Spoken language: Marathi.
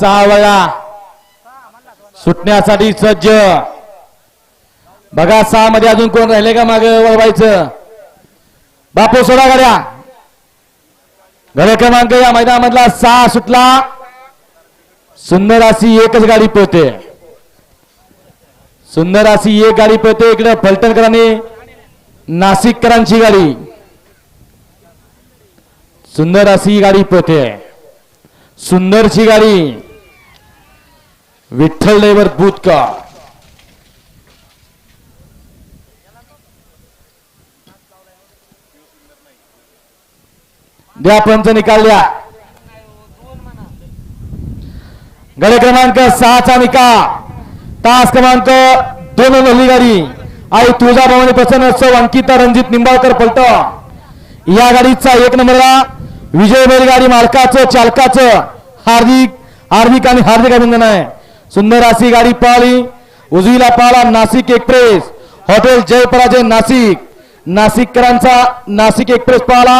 सहा वेळा. सुटण्यासाठी सज्ज. बघा सहा मध्ये अजून कोण राहिले का माग वळवायचं? बापू सोडा गाड्या. गड क्रमांक या मैदानामधला सहा सुटला. सुंदर अशी एकच गाडी पळते. सुंदर अशी एक गाडी पळते. इकडे फलटणकरांनी नाशिककरांची गाडी. सुंदर अशी गाडी पळते. सुंदरची गाडी. विठ्ठल देवर बुतका द्या पंच निकाल द्या. गड क्रमांक सहाचा निकाल. तास क्रमांक दोन नवली गाडी. आई तुळजाभवानी प्रसन्नोत्सव अंकिता रणजित निंबाळकर पलट या गाडीचा एक नंबरला विजय बैलगाडी मालकाचं चालकाचं हार्दिक हार्दिक आणि हार्दिक अभिनंदन आहे. सुंदर अशी गाडी पळाली उजवीला पळाला नाशिक एक्सप्रेस. हॉटेल जयपराजय नाशिक. नाशिककरांचा नाशिक एक्सप्रेस पळाला